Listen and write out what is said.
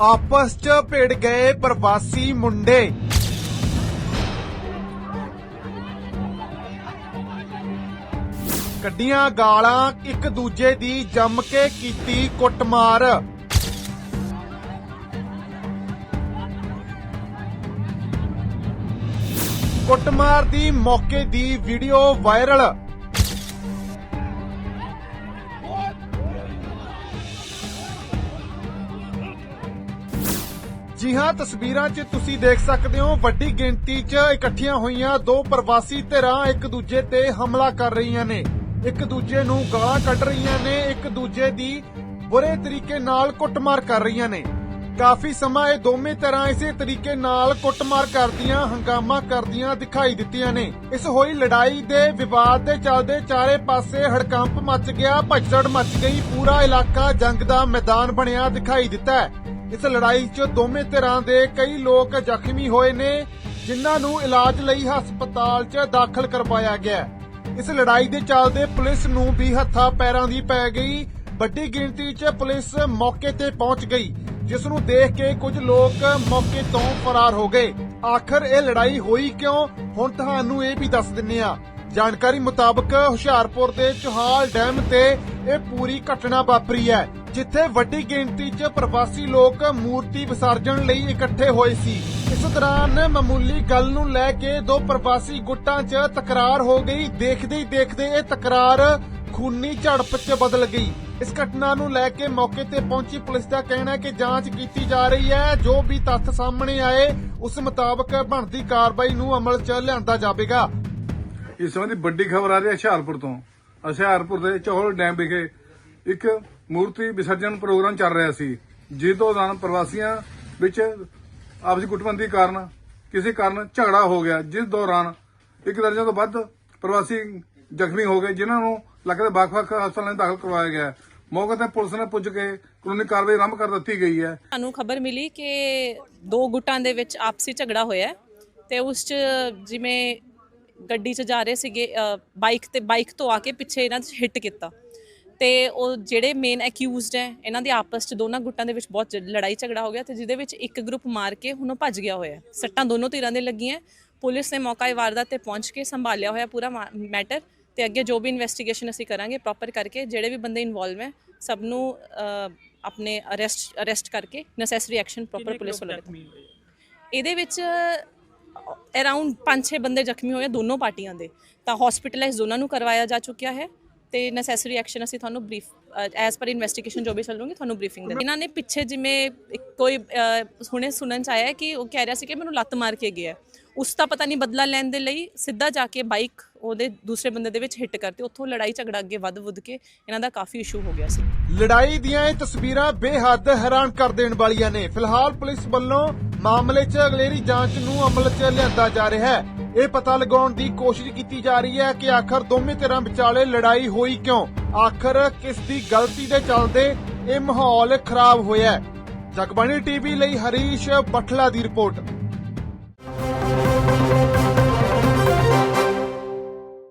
ਆਪਸ 'ਚ ਭਿੜ ਗਏ ਪ੍ਰਵਾਸੀ ਮੁੰਡੇ। ਕੱਢੀਆਂ ਗਾਲਾਂ ਇੱਕ ਦੂਜੇ ਦੀ ਜੰਮ ਕੇ ਕੀਤੀ ਕੁੱਟਮਾਰ। ਕੁੱਟਮਾਰ ਦੀ ਮੌਕੇ ਦੀ ਵੀਡੀਓ ਵਾਇਰਲ। ਜੀ ਹਾਂ, ਤਸਵੀਰਾਂ 'ਚ ਤੁਸੀਂ ਦੇਖ ਸਕਦੇ ਹੋ ਵੱਡੀ ਗਿਣਤੀ 'ਚ ਇਕੱਠੀਆਂ ਹੋਈਆਂ ਦੋ ਪ੍ਰਵਾਸੀ ਧਿਰਾਂ ਇੱਕ ਦੂਜੇ ਤੇ ਹਮਲਾ ਕਰ ਰਹੀਆਂ ਨੇ। ਇੱਕ ਦੂਜੇ ਨੂੰ ਗਾਲਾਂ ਕੱਢ ਰਹੀਆਂ ਨੇ, ਇੱਕ ਦੂਜੇ ਦੀ ਬੁਰੇ ਤਰੀਕੇ ਨਾਲ ਕੁੱਟਮਾਰ ਕਰ ਰਹੀਆਂ ਨੇ। ਕਾਫੀ ਸਮਾਂ ਇਹ ਦੋਵੇਂ ਧਿਰਾਂ ਇਸੇ ਤਰੀਕੇ ਨਾਲ ਕੁੱਟਮਾਰ ਕਰਦੀਆਂ, ਹੰਗਾਮਾ ਕਰਦੀਆਂ ਦਿਖਾਈ ਦਿੱਤੀਆਂ ਨੇ। ਇਸ ਹੋਈ ਲੜਾਈ ਦੇ ਵਿਵਾਦ ਦੇ ਚੱਲਦੇ ਚਾਰੇ ਪਾਸੇ ਹੜਕੰਪ ਮਚ ਗਿਆ, ਭਜੜ ਮਚ ਗਈ, ਪੂਰਾ ਇਲਾਕਾ ਜੰਗ ਦਾ ਮੈਦਾਨ ਬਣਿਆ ਦਿਖਾਈ ਦਿੱਤਾ ਇਸ ਲੜਾਈ 'ਚ ਦੋਵੇਂ ਧਿਰਾਂ ਦੇ ਕਈ ਲੋਕ ਜ਼ਖਮੀ ਹੋਏ ਨੇ, ਜਿਨ੍ਹਾਂ ਨੂੰ ਇਲਾਜ ਲਈ ਹਸਪਤਾਲ 'ਚ ਦਾਖਲ ਕਰਵਾਇਆ ਗਿਆ ਇਸ ਲੜਾਈ ਦੇ ਚੱਲਦੇ ਪੁਲਿਸ ਨੂੰ ਵੀ ਹੱਥਾਂ ਪੈਰਾਂ ਦੀ ਪੈ ਗਈ। ਵੱਡੀ ਗਿਣਤੀ 'ਚ ਪੁਲਿਸ ਮੌਕੇ ਤੇ ਪਹੁੰਚ ਗਈ, ਜਿਸ ਨੂੰ ਦੇਖ ਕੇ ਕੁਝ ਲੋਕ ਮੌਕੇ ਤੋਂ ਫਰਾਰ ਹੋ ਗਏ। ਆਖਰ ਇਹ ਲੜਾਈ ਹੋਈ ਕਿਉਂ? ਹੁਣ ਤੁਹਾਨੂੰ ਇਹ ਵੀ ਦੱਸ ਦਿੰਨੇ ਆ ਜਾਣਕਾਰੀ ਮੁਤਾਬਕ ਹੁਸ਼ਿਆਰਪੁਰ ਦੇ ਚੋਹਾਲ ਡੈਮ ਤੇ ਇਹ ਪੂਰੀ ਘਟਨਾ ਵਾਪਰੀ ਹੈ। ਜਿੱਥੇ ਵੱਡੀ ਗਿਣਤੀ 'ਚ ਪ੍ਰਵਾਸੀ ਲੋਕ ਮੂਰਤੀ ਵਿਸਰਜਣ ਲਈ ਇਕੱਠੇ ਹੋਏ ਸੀ। ਇਸ ਦੌਰਾਨ ਮਾਮੂਲੀ ਗੱਲ ਨੂੰ ਲੈ ਕੇ ਦੋ ਪ੍ਰਵਾਸੀ ਗੁੱਟਾਂ 'ਚ ਤਕਰਾਰ ਹੋ ਗਈ। ਦੇਖਦੇ ਹੀ ਦੇਖਦੇ ਇਹ ਤਕਰਾਰ ਖੂਨੀ ਝੜਪ 'ਚ ਬਦਲ ਗਈ। ਇਸ ਘਟਨਾ ਨੂੰ ਲੈ ਕੇ ਮੌਕੇ ਤੇ ਪਹੁੰਚੀ ਪੁਲਿਸ ਦਾ ਕਹਿਣਾ ਹੈ ਕਿ ਜਾਂਚ ਕੀਤੀ ਜਾ ਰਹੀ ਹੈ। ਜੋ ਵੀ ਤੱਥ ਸਾਹਮਣੇ ਆਏ, ਉਸ ਮੁਤਾਬਕ ਬਣਦੀ ਕਾਰਵਾਈ ਨੂੰ ਅਮਲ 'ਚ ਲਿਆਂਦਾ ਜਾਵੇਗਾ। ਇਸ ਸੰਬੰਧੀ ਵੱਡੀ ਖਬਰ ਆ ਰਹੀ ਹੈ ਹੁਸ਼ਿਆਰਪੁਰ ਤੋਂ। ਹੁਸ਼ਿਆਰਪੁਰ ਦੇ ਚੌਹਲ ਡੈਮ ਵਿਖੇ ਇੱਕ ਮੂਰਤੀ ਵਿਸਰਜਨ ਪ੍ਰੋਗਰਾਮ ਚੱਲ ਰਿਹਾ ਸੀ ਜਿਸ ਦੌਰਾਨ ਪ੍ਰਵਾਸੀਆਂ ਵਿੱਚ ਆਪਸੀ ਗੁੱਟਬੰਦੀ ਕਾਰਨ ਕਿਸੇ ਕਾਰਨ ਝਗੜਾ ਹੋ ਗਿਆ, ਜਿਸ ਦੌਰਾਨ ਇੱਕ ਦਰਜਨ ਤੋਂ ਵੱਧ ਪ੍ਰਵਾਸੀ ਜ਼ਖਮੀ ਹੋ ਗਏ, ਜਿਨ੍ਹਾਂ ਨੂੰ ਇਲਾਕੇ ਵੱਖ-ਵੱਖ ਹਸਪਤਾਲਾਂ ਵਿੱਚ ਦਾਖਲ ਕਰਵਾਇਆ ਗਿਆ। ਮੌਕੇ ਤੇ ਪੁਲਿਸ ਨੇ ਪੁੱਜ ਕੇ ਕਾਨੂੰਨੀ ਕਾਰਵਾਈ ਆਰੰਭ ਕਰ ਦਿੱਤੀ ਗਈ ਹੈ। ਸਾਨੂੰ ਖਬਰ ਮਿਲੀ ਕਿ ਦੋ ਗੁੱਟਾਂ ਦੇ ਵਿੱਚ ਆਪਸੀ ਝਗੜਾ ਹੋਇਆ ਤੇ ਉਸ 'ਚ ਜਿਵੇਂ ਗੱਡੀ 'ਚ ਜਾ ਰਹੇ ਸੀਗੇ ਬਾਈਕ ਤੇ ਬਾਈਕ ਤੋਂ ਆ ਕੇ ਪਿੱਛੇ ਇਹਨਾਂ 'ਚ ਹਿੱਟ ਕੀਤਾ। ਤੇ ਉਹ ਜਿਹੜੇ ਮੇਨ ਅਕਿਊਜ਼ਡ ਹੈ ਇਹਨਾਂ ਦੇ ਆਪਸ 'ਚ ਦੋਨਾਂ ਗੁੱਟਾਂ ਦੇ ਵਿੱਚ ਬਹੁਤ ਜ- ਲੜਾਈ ਝਗੜਾ ਹੋ ਗਿਆ ਤੇ ਜਿਹਦੇ ਵਿੱਚ ਇੱਕ ਗਰੁੱਪ ਮਾਰ ਕੇ ਹੁਣ ਉਹ ਭੱਜ ਗਿਆ ਹੋਇਆ ਹੈ। ਸੱਟਾਂ ਦੋਨੋਂ ਧਿਰਾਂ ਦੇ ਲੱਗੀਆਂ ਪੁਲਿਸ ਨੇ ਮੌਕਾ ਇਹ ਵਾਰਦਾਤ ਤੇ ਪਹੁੰਚ ਕੇ ਸੰਭਾਲਿਆ ਹੋਇਆ ਪੂਰਾ ਮੈਟਰ ਤੇ ਅੱਗੇ ਜੋ ਵੀ ਇਨਵੈਸਟੀਗੇਸ਼ਨ ਅਸੀਂ ਕਰਾਂਗੇ ਪ੍ਰੋਪਰ ਕਰਕੇ ਜਿਹੜੇ ਵੀ ਬੰਦੇ ਇਨਵੋਲਵ ਹੈ ਸਭ ਨੂੰ ਅ, ਆਪਣੇ ਅਰੈਸਟ ਅਰੈਸਟ ਕਰਕੇ ਨੈਸੈਸਰੀ ਐਕਸ਼ਨ ਪ੍ਰੋਪਰ ਪੁਲਿਸ ਵੱਲੋਂ ਲਿਆ। ਇਹਦੇ ਵਿੱਚ ਅਰਾਊਂਡ 5-6 ਬੰਦੇ ਜ਼ਖਮੀ ਹੋਏ ਆ ਦੋਨੋਂ ਪਾਰਟੀਆਂ ਦੇ ਤਾਂ ਹਸਪੀਟਲਾਈਜ਼ ਦੋਨਾਂ ਨੂੰ ਕਰਵਾਇਆ ਜਾ ਚੁੱਕਿਆ ਹੈ ਤੇ ਨੈਸੈਸਰੀ ਐਕਸ਼ਨ ਅਸੀਂ ਤੁਹਾਨੂੰ ਬਰੀਫ ਐਜ਼ ਪਰ ਇਨਵੈਸਟੀਗੇਸ਼ਨ ਜੋ ਵੀ ਚੱਲੂਗੀ ਤੁਹਾਨੂੰ ਬਰੀਫਿੰਗ ਦੇ ਇਹਨਾਂ ਨੇ ਪਿੱਛੇ ਜਿਵੇਂ ਕੋਈ ਹੁਣੇ ਸੁਣਨ ਚ ਆਇਆ ਕਿ ਉਹ ਕਹਿ ਰਿਹਾ ਸੀ ਕਿ ਮੈਨੂੰ ਲੱਤ ਮਾਰ ਕੇ ਗਿਆ। ਉਸ ਦਾ ਪਤਾ ਨਹੀਂ ਬਦਲਾ ਲੈਣ ਦੇ ਲਈ ਸਿੱਧਾ ਜਾ ਕੇ ਬਾਈਕ ਉਹਦੇ ਦੂਸਰੇ ਬੰਦੇ ਦੇ ਵਿੱਚ ਹਿੱਟ ਕਰਤੀ। ਉੱਥੋਂ ਲੜਾਈ ਝਗੜਾ ਅੱਗੇ ਵੱਧ ਵੁੱਧ ਕੇ ਇਹਨਾਂ ਦਾ ਕਾਫੀ ਇਸ਼ੂ ਹੋ ਗਿਆ ਸੀ। ਲੜਾਈ ਦੀਆਂ ਇਹ ਤਸਵੀਰਾਂ ਬੇਹੱਦ ਹੈਰਾਨ ਕਰ ਦੇਣ ਵਾਲੀਆਂ ਨੇ। ਫਿਲਹਾਲ ਪੁਲਿਸ ਵੱਲੋਂ ਮਾਮਲੇ 'ਚ ਅਗਲੇਰੀ ਜਾਂਚ ਨੂੰ ਅਮਲ 'ਚ ਲਿਆਂਦਾ ਜਾ ਰਿਹਾ ਹੈ। ਇਹ ਪਤਾ ਲਗਾਉਣ ਦੀ ਕੋਸ਼ਿਸ਼ ਕੀਤੀ ਜਾ ਰਹੀ ਹੈ ਕਿ ਆਖਰ ਦੋਵੇਂ ਧਿਰਾਂ ਵਿਚਾਲੇ ਲੜਾਈ ਹੋਈ ਕਿਉਂ? ਆਖਰ ਕਿਸ ਦੀ ਗਲਤੀ ਦੇ ਚੱਲਦੇ ਇਹ ਮਾਹੌਲ ਖਰਾਬ ਹੋਇਆ ਹੈ? ਜਗਬਾਣੀ ਟੀਵੀ ਲਈ ਹਰੀਸ਼ ਬਠਲਾ ਦੀ ਰਿਪੋਰਟ।